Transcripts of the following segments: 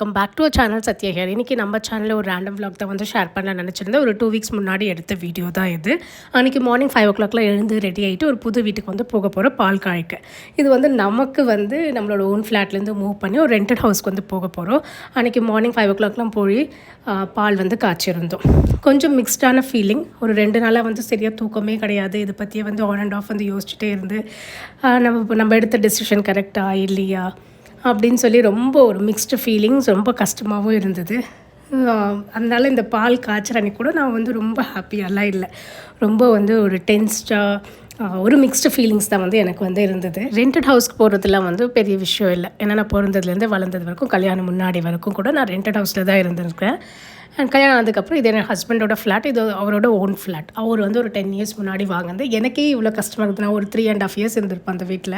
Welcome back to channel Satya here இன்றைக்கி நம்ம சேனலில் ஒரு ரேண்டம் விளாக் தான் வந்து ஷேர் பண்ண நினச்சிருந்தேன். ஒரு டூ வீக்ஸ் முன்னாடி எடுத்த வீடியோ தான் இது. அன்றைக்கி மார்னிங் ஃபைவ் ஓ கிளாக்லாம் எழுந்து ரெடி ஆகிட்டு ஒரு புது வீட்டுக்கு வந்து போக போகிற பால் காய்க்கு. இது வந்து நமக்கு வந்து நம்மளோட ஓன் ஃப்ளாட்லேருந்து மூவ் பண்ணி ஒரு ரெண்டட் ஹவுஸ்க்கு வந்து போக போகிறோம் அன்றைக்கி மார்னிங் ஃபைவ் ஓ கிளாக்லாம் போய் பால் வந்து காய்ச்சிருந்தோம். கொஞ்சம் மிக்ஸ்டான ஃபீலிங் ஒரு ரெண்டு நாளாக வந்து சரியாக தூக்கமே கிடையாது. இதை பற்றியே வந்து ஆன் அண்ட் ஆஃப் வந்து யோசிச்சுட்டே இருந்து நம்ம நம்ம எடுத்த டெசிஷன் கரெக்டாக இல்லையா? அப்படின்னு சொல்லி ரொம்ப ஒரு மிக்ஸ்டு ஃபீலிங்ஸ் ரொம்ப கஷ்டமாகவும் இருந்தது. அதனால் அதனால இந்த பால் காய்ச்சற அன்னைக்கு கூட நான் வந்து ரொம்ப ஹாப்பியாலாம் இல்லை. ரொம்ப வந்து ஒரு டென்ஸ்டாக ஒரு மிக்ஸ்டு ஃபீலிங்ஸ் தான் வந்து எனக்கு வந்து இருந்தது. ரெண்டட் ஹவுஸ்க்கு போகிறதுலாம் வந்து பெரிய விஷயம் இல்லை. ஏன்னா நான் பிறந்ததுலேருந்து வளர்ந்தது வரைக்கும் கல்யாணம் முன்னாடி வரைக்கும் கூட நான் ரெண்டட் ஹவுஸில் தான் இருந்திருக்கேன். அண்ட் கல்யாணம் ஆனதுக்கப்புறம் இது என் ஹஸ்பண்டோட ஃப்ளாட் இது அவரோட ஓன் ஃப்ளாட் அவர் வந்து ஒரு டென் இயர்ஸ் முன்னாடி வாங்கினது. எனக்கே இவ்வளோ கஷ்டமாக இருக்குது நான் ஒரு த்ரீ அண்ட் ஆஃப் இயர்ஸ் இருந்திருப்பேன் அந்த வீட்டில்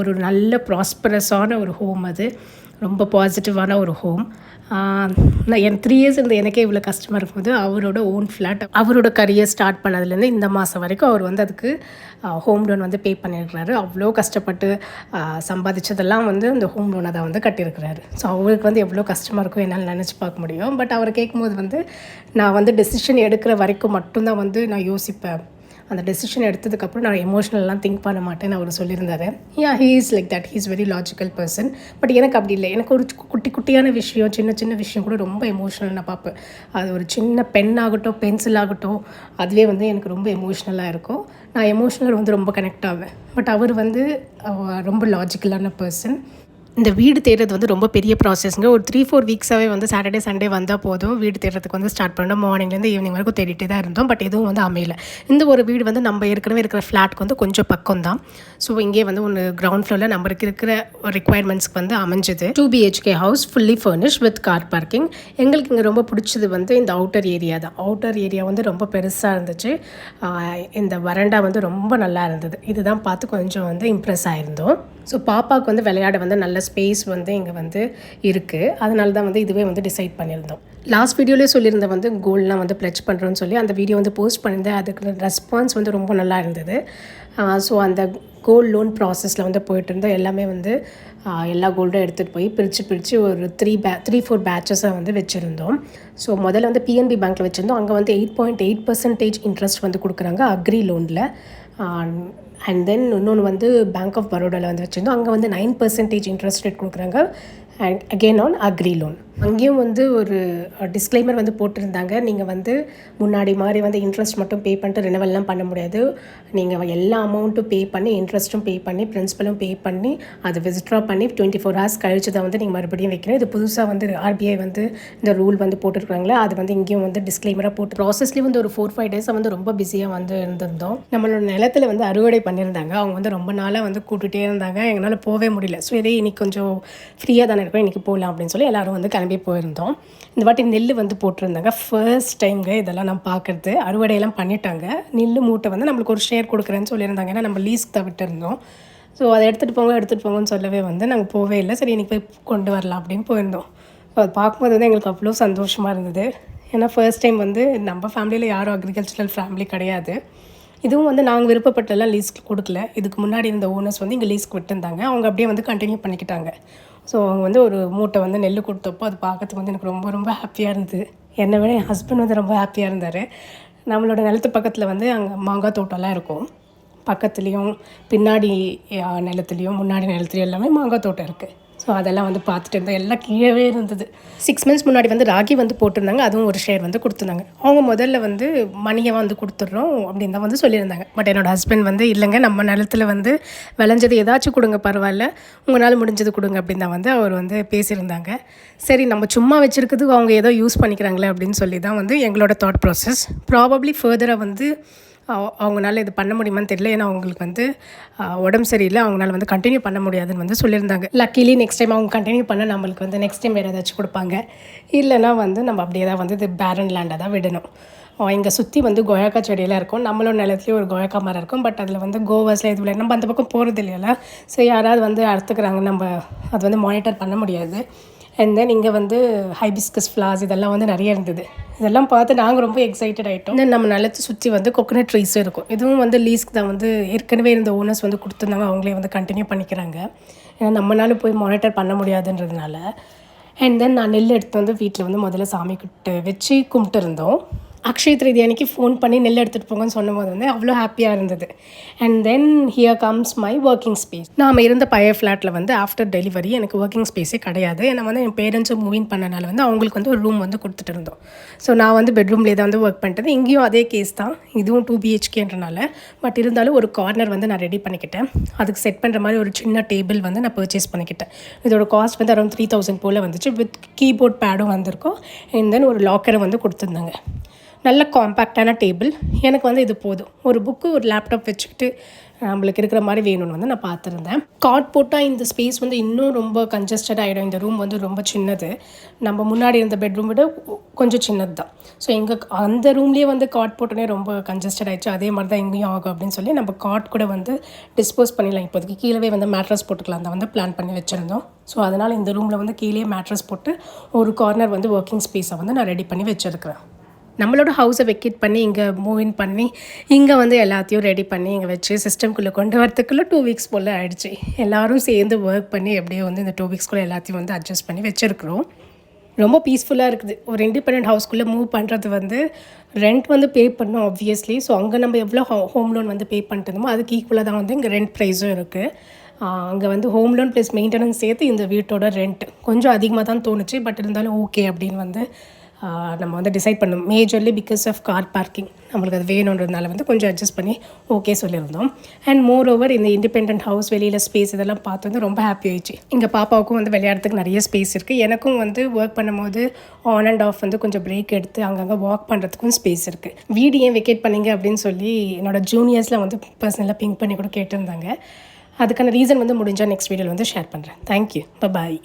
ஒரு நல்ல ப்ராஸ்பரஸான ஒரு ஹோம் அது. ரொம்ப பாசிட்டிவான ஒரு ஹோம் நான் என் த்ரீ இயர்ஸ் இருந்த எனக்கே இவ்வளோ கஷ்டமாக இருக்கும்போது அவரோட ஓன் ஃப்ளாட் அவரோட கரியர் ஸ்டார்ட் பண்ணதுலேருந்து இந்த மாதம் வரைக்கும் அவர் வந்து அதுக்கு ஹோம் லோன் வந்து பே பண்ணியிருக்கிறாரு அவ்வளோ கஷ்டப்பட்டு சம்பாதிச்சதெல்லாம் வந்து இந்த ஹோம் லோனை தான் வந்து கட்டியிருக்கிறாரு. ஸோ அவருக்கு வந்து எவ்வளோ கஷ்டமாக இருக்கும் என்னால் நினச்சி பார்க்க முடியும். பட் அவர் கேட்கும்போது வந்து நான் வந்து டெசிஷன் எடுக்கிற வரைக்கும் மட்டும்தான் வந்து நான் யோசிப்பேன். அந்த டெசிஷன் எடுத்ததுக்கப்புறம் நான் எமோஷ்னல்லாம் திங்க் பண்ண மாட்டேன்னு அவர் சொல்லியிருந்தார். Yeah he is like that he is very logical person but எனக்கு அப்படி இல்லை. எனக்கு ஒரு குட்டி குட்டியான விஷயம் சின்ன சின்ன விஷயம் கூட ரொம்ப எமோஷ்னல் நான் பார்ப்பேன். அது ஒரு சின்ன பென் ஆகட்டும் பென்சில் ஆகட்டும் அதுவே வந்து எனக்கு ரொம்ப எமோஷ்னலாக இருக்கும். நான் எமோஷ்னல் வந்து ரொம்ப கனெக்ட் ஆவேன். பட் அவர் வந்து ரொம்ப லாஜிக்கலான பர்சன் இந்த வீடு தேடுறது வந்து ரொம்ப பெரிய ப்ராசஸ்ங்க ஒரு த்ரீ ஃபோர் வீக்ஸாகவே வந்து சாட்டர்டே சண்டே வந்தால் போதும். வீடு தேடுறதுக்கு வந்து ஸ்டார்ட் பண்ணோம் மார்னிங்லேருந்து ஈவினிங் வரைக்கும் தேடிட்டே தான் இருந்தோம். பட் எதுவும் வந்து அமையல. இந்த ஒரு வீடு வந்து நம்ம ஏற்கனவே இருக்கிற ஃப்ளாட்க்கு வந்து கொஞ்சம் பக்கம் தான் ஸோ இங்கே வந்து ஒன்று கிரவுண்ட் ஃப்ளோரில் நம்மளுக்கு இருக்கிற ரிக்குவயர்மெண்ட்ஸ்க்கு வந்து அமைஞ்சது. Two BHK house fully furnish with car parking எங்களுக்கு இங்கே ரொம்ப பிடிச்சது வந்து இந்த அவுட்டர் ஏரியா தான். அவுட்டர் ஏரியா வந்து ரொம்ப பெருசாக இருந்துச்சு. இந்த வரண்டா வந்து ரொம்ப நல்லா இருந்தது. இதுதான் பார்த்து கொஞ்சம் வந்து இம்ப்ரெஸ் ஆயிருந்தோம். ஸோ பாப்பாவுக்கு வந்து விளையாட வந்து நல்ல ஸ்பேஸ் வந்து இங்கே வந்து இருக்குது அதனால தான் வந்து இதுவே வந்து டிசைட் பண்ணியிருந்தோம். லாஸ்ட் வீடியோலேயே சொல்லியிருந்தேன் வந்து கோல்டெலாம் வந்து ப்ளச் பண்ணுறோன்னு சொல்லி அந்த வீடியோ வந்து போஸ்ட் பண்ணியிருந்தேன் அதுக்கு ரெஸ்பான்ஸ் வந்து ரொம்ப நல்லா இருந்தது. ஸோ அந்த கோல்ட் லோன் ப்ராசஸில் வந்து போயிட்டு இருந்தோம். எல்லாமே வந்து எல்லா கோல்டும் எடுத்துகிட்டு போய் பிரித்து பிரித்து ஒரு த்ரீ பே த்ரீ ஃபோர் பேட்சஸாக வந்து வச்சுருந்தோம். ஸோ முதல்ல வந்து பிஎன்பி பேங்க்கில் வச்சுருந்தோம். அங்கே வந்து eight point eight percentage interest வந்து கொடுக்குறாங்க அக்ரி லோனில் அண்ட் தென் இன்னொன்று வந்து பேங்க் ஆஃப் பரோடாவில் வந்து வச்சுருந்தோம். அங்கே வந்து நைன் பர்சன்டேஜ் இன்ட்ரெஸ்ட் ரேட் கொடுக்குறாங்க. And again on agri loan அங்கேயும் வந்து ஒரு டிஸ்க்ளைமர் வந்து போட்டிருந்தாங்க. நீங்கள் வந்து முன்னாடி மாதிரி வந்து இன்ட்ரெஸ்ட் மட்டும் பே பண்ணிட்டு ரினவல்லாம் பண்ண முடியாது. நீங்கள் எல்லா அமௌண்ட்டும் பே பண்ணி இன்ட்ரெஸ்ட்டும் பே பண்ணி பிரின்ஸிபலும் பே பண்ணி அதை வித்ட்ரா பண்ணி டுவெண்ட்டி ஃபோர் ஹவர்ஸ் கழிச்சு தான் வந்து நீங்கள் மறுபடியும் வைக்கணும். இது புதுசாக வந்து ஆர்பிஐ வந்து இந்த ரூல் வந்து போட்டிருக்காங்களே அது வந்து இங்கேயும் வந்து டிஸ்க்ளைமராக போட்டு ப்ராசஸ்லேயும் வந்து ஒரு ஃபோர் ஃபைவ் டேஸாக வந்து ரொம்ப பிஸியாக வந்து இருந்திருந்தோம். நம்மளோட நிலத்துல வந்து அறுவடை பண்ணியிருந்தாங்க. அவங்க வந்து ரொம்ப நாளாக வந்து கூட்டுகிட்டே இருந்தாங்க. எங்களால் போகவே முடியல. ஸோ இதே இன்னைக்கு கொஞ்சம் ஃப்ரீயாக தானே இருக்கும் இன்றைக்கி போகலாம் அப்படின்னு சொல்லி எல்லாரும் வந்து கிளம்பி போயிருந்தோம். இந்த வாட்டி நெல் வந்து போட்டிருந்தாங்க. ஃபர்ஸ்ட் டைம்ங்க இதெல்லாம் நான் பார்க்குறது. அறுவடையெல்லாம் பண்ணிட்டாங்க. நெல் மூட்டை வந்து நம்மளுக்கு ஒரு ஷேர் கொடுக்குறேன்னு சொல்லியிருந்தாங்க. ஏன்னா நம்ம லீஸ்க்கு தான் விட்டுருந்தோம். ஸோ அதை எடுத்துகிட்டு போங்க எடுத்துகிட்டு போங்கன்னு சொல்லவே வந்து நாங்கள் போவே இல்லை. சரி இன்றைக்கி போய் கொண்டு வரலாம் அப்படின்னு போயிருந்தோம். ஸோ அது பார்க்கும்போது வந்து எங்களுக்கு அவ்வளோ சந்தோஷமாக இருந்தது. ஏன்னா ஃபர்ஸ்ட் டைம் வந்து நம்ம ஃபேமிலியில் யாரும் அக்ரிகல்ச்சரல் ஃபேமிலி கிடையாது. இதுவும் வந்து நாங்கள் விருப்பப்பட்டெல்லாம் லீஸ்க்கு கொடுக்கல. இதுக்கு முன்னாடி இருந்த ஓனர்ஸ் வந்து இங்கே லீஸ்க்கு விட்டுருந்தாங்க. அவங்க அப்படியே வந்து கண்டினியூ பண்ணிக்கிட்டாங்க. ஸோ அவங்க வந்து ஒரு மூட்டை வந்து நெல் கொடுத்தப்போ அது பார்க்கறதுக்கு வந்து எனக்கு ரொம்ப ரொம்ப ஹாப்பியாக இருந்தது. என்னை விட என் ஹஸ்பண்ட் வந்து ரொம்ப ஹாப்பியாக இருந்தார். நம்மளோட நிலத்து பக்கத்தில் வந்து அங்கே மாங்காய் தோட்டம்லாம் இருக்கும். பக்கத்துலேயும் பின்னாடி நிலத்துலேயும் முன்னாடி நிலத்துலையும் எல்லாமே மாங்காய் தோட்டம் இருக்குது ஸோ அதெல்லாம் வந்து பார்த்துட்டு இருந்தோம் எல்லாம் கீழே இருந்தது. சிக்ஸ் மந்த்ஸ் முன்னாடி வந்து ராகி வந்து போட்டிருந்தாங்க. அதுவும் ஒரு ஷேர் வந்து கொடுத்துருந்தாங்க. அவங்க முதல்ல வந்து மணியை வந்து கொடுத்துட்றோம் அப்படின்னு தான் வந்து சொல்லியிருந்தாங்க. பட் என்னோடய ஹஸ்பண்ட் வந்து இல்லைங்க நம்ம நிலத்துல வந்து விளைஞ்சது ஏதாச்சும் கொடுங்க பரவாயில்ல. உங்களால் முடிஞ்சது கொடுங்க அப்படின்னு தான் வந்து அவர் வந்து பேசியிருந்தாங்க. சரி நம்ம சும்மா வச்சுருக்கிறதுக்கு அவங்க ஏதோ யூஸ் பண்ணிக்கிறாங்களே அப்படின்னு சொல்லி தான் வந்து எங்களோட தாட் ப்ராசஸ் ப்ராபப்ளி ஃபர்தராக வந்து அவங்களால இது பண்ண முடியுமான்னு தெரியல. ஏன்னா அவங்களுக்கு வந்து உடம்பு சரியில்லை. அவங்களால வந்து கண்டினியூ பண்ண முடியாதுன்னு வந்து சொல்லியிருந்தாங்க. லக்கிலி நெக்ஸ்ட் டைம் அவங்க கண்டினியூ பண்ண நம்மளுக்கு வந்து நெக்ஸ்ட் டைம் வேறு ஏதாச்சும் கொடுப்பாங்க. இல்லைன்னா வந்து நம்ம அப்படியே தான் வந்து இது பேரன் லேண்டாக தான் விடணும். இங்கே சுற்றி வந்து கொயக்கா செடியெல்லாம் இருக்கும். நம்மளோட நிலத்துலேயும் ஒரு கொயக்கா மரம் இருக்கும். பட் அதில் வந்து கோவாஸில் இது நம்ம அந்த பக்கம் போகிறது இல்லையெல்லாம் ஸோ யாராவது வந்து அறுத்துக்கிறாங்க. நம்ம அது வந்து மானிட்டர் பண்ண முடியாது. அண்ட் தென் இங்கே வந்து ஹைபிஸ்கஸ் ஃப்ளார்ஸ் இதெல்லாம் வந்து நிறைய இருந்தது. இதெல்லாம் பார்த்து நாங்கள் ரொம்ப எக்ஸைட்டட் ஆகிட்டோம் தென் நம்ம நிலத்தை சுற்றி வந்து கொக்கனட் ட்ரீஸும் இருக்கும். இதுவும் வந்து லீஸ்க்கு தான் வந்து ஏற்கனவே இருந்த ஓனர்ஸ் வந்து கொடுத்துருந்தாங்க. அவங்களே வந்து கண்டினியூ பண்ணிக்கிறாங்க. ஏன்னா நம்மளால போய் மானிட்டர் பண்ண முடியாதுன்றதுனால. அண்ட் தென் நான் நெல் எடுத்து வந்து வீட்டில் வந்து முதல்ல சாமி கிட்ட வச்சு கும்பிட்டு இருந்தோம். அக்ஷய திருதி அன்னைக்கு ஃபோன் பண்ணி நெல் எடுத்துகிட்டு போங்கன்னு சொன்னபோது வந்து அவ்வளோ ஹாப்பியாக இருந்தது. And then here comes my working space நாம் இருந்த பழைய ஃப்ளாட்டில் வந்து ஆஃப்டர் டெலிவரி எனக்கு ஒர்க்கிங் ஸ்பேஸே கிடையாது. ஏன்னா வந்து என் பேரண்ட்ஸும் மூவின் பண்ணனால வந்து அவங்களுக்கு வந்து ஒரு ரூம் வந்து கொடுத்துட்டு இருந்தோம். ஸோ நான் வந்து பெட்ரூம்லேயே தான் வந்து ஒர்க் பண்ணிட்டது. இங்கேயும் அதே கேஸ் தான். இதுவும் டூ பிஹெச்கேன்றனால பட் இருந்தாலும் ஒரு கார்னர் வந்து நான் ரெடி பண்ணிக்கிட்டேன். அதுக்கு செட் பண்ணுற மாதிரி ஒரு சின்ன டேபிள் வந்து நான் பர்ச்சேஸ் பண்ணிக்கிட்டேன். இதோட காஸ்ட் வந்து அரௌண்ட் த்ரீ தௌசண்ட் போல் வந்துச்சு. வித் கீபோர்ட் பேடும் வந்திருக்கும். அண்ட் தென் ஒரு லாக்கரை வந்து கொடுத்துருந்தாங்க. நல்ல காம்பேக்டான டேபிள் எனக்கு வந்து இது போதும். ஒரு புக்கு ஒரு லேப்டாப் வச்சுக்கிட்டு நம்மளுக்கு இருக்கிற மாதிரி வேணும்னு வந்து நான் பார்த்துருந்தேன். கார்ட் போட்டால் இந்த ஸ்பேஸ் வந்து இன்னும் ரொம்ப கன்ஜஸ்டட் ஆகிடும் இந்த ரூம் வந்து ரொம்ப சின்னது. நம்ம முன்னாடி இருந்த பெட்ரூம் விட கொஞ்சம் சின்னது தான் ஸோ எங்கள் அந்த ரூம்லேயே வந்து கார்ட் போட்டோன்னே ரொம்ப கன்ஜஸ்டட் ஆகிடுச்சு அதே மாதிரி தான் எங்கேயும் ஆகும் அப்படின்னு சொல்லி நம்ம கார்ட் கூட வந்து டிஸ்போஸ் பண்ணிடலாம். இப்போதைக்கு கீழே வந்து மேட்ரஸ் போட்டுக்கலாம் தான் வந்து பிளான் பண்ணி வச்சுருந்தோம். ஸோ அதனால் இந்த ரூமில் வந்து கீழே மேட்ரஸ் போட்டு ஒரு கார்னர் வந்து ஒர்க்கிங் ஸ்பேஸை வந்து நான் ரெடி பண்ணி வச்சுருக்கிறேன். நம்மளோட ஹவுஸை வெக்கேட் பண்ணி இங்கே மூவின் பண்ணி இங்கே வந்து எல்லாத்தையும் ரெடி பண்ணி இங்கே வச்சு சிஸ்டம்குள்ளே கொண்டு வரத்துக்குள்ளே டூ வீக்ஸ் போல் ஆகிடுச்சு எல்லோரும் சேர்ந்து ஒர்க் பண்ணி எப்படியோ வந்து இந்த டூ வீக்ஸ்க்குள்ளே எல்லாத்தையும் வந்து அட்ஜஸ்ட் பண்ணி வச்சுருக்குறோம். ரொம்ப பீஸ்ஃபுல்லாக இருக்குது. ஒரு இண்டிபெண்ட் ஹவுஸ்க்குள்ளே மூவ் பண்ணுறது வந்து ரெண்ட் வந்து பே பண்ணோம் ஆப்வியஸ்லி ஸோ அங்கே நம்ம எவ்வளோ ஹோம் லோன் வந்து பே பண்ணிட்டோமோ அதுக்கு ஈக்குவலாக தான் வந்து இங்கே ரெண்ட் ப்ரைஸும் இருக்குது அங்கே வந்து ஹோம் லோன் ப்ளஸ் மெயின்டெனன்ஸ் சேர்த்து இந்த வீட்டோட ரெண்ட் கொஞ்சம் அதிகமாக தான் தோணுச்சு. பட் இருந்தாலும் ஓகே அப்படின்னு வந்து நம்ம வந்து டிசைட் பண்ணோம் majorly because of car parking நம்மளுக்கு அது வேணுன்றதுனால வந்து கொஞ்சம் அட்ஜஸ்ட் பண்ணி ஓகே சொல்லியிருந்தோம். அண்ட் மோர் ஓவர் இந்த இண்டிபெண்ட் ஹவுஸ் வெளியில் ஸ்பேஸ் இதெல்லாம் பார்த்து வந்து ரொம்ப ஹாப்பி ஆயிடுச்சு. எங்கள் பாப்பாவுக்கும் வந்து விளையாடுறதுக்கு நிறைய ஸ்பேஸ் இருக்குது எனக்கும் வந்து ஒர்க் பண்ணும்போது ஆன் அண்ட் ஆஃப் வந்து கொஞ்சம் பிரேக் எடுத்து அங்கங்கே வாக் பண்ணுறதுக்கும் ஸ்பேஸ் இருக்குது வீடு ஏன் வெக்கேட் பண்ணீங்க அப்படின்னு சொல்லி என்னோட ஜூனியர்ஸில் வந்து பர்சனலாக பிங்க் பண்ணி கூட கேட்டிருந்தாங்க. அதுக்கான ரீசன் வந்து முடிஞ்சால் நெக்ஸ்ட் வீடியோவில் வந்து ஷேர் பண்ணுறேன் தேங்க்யூ பாய்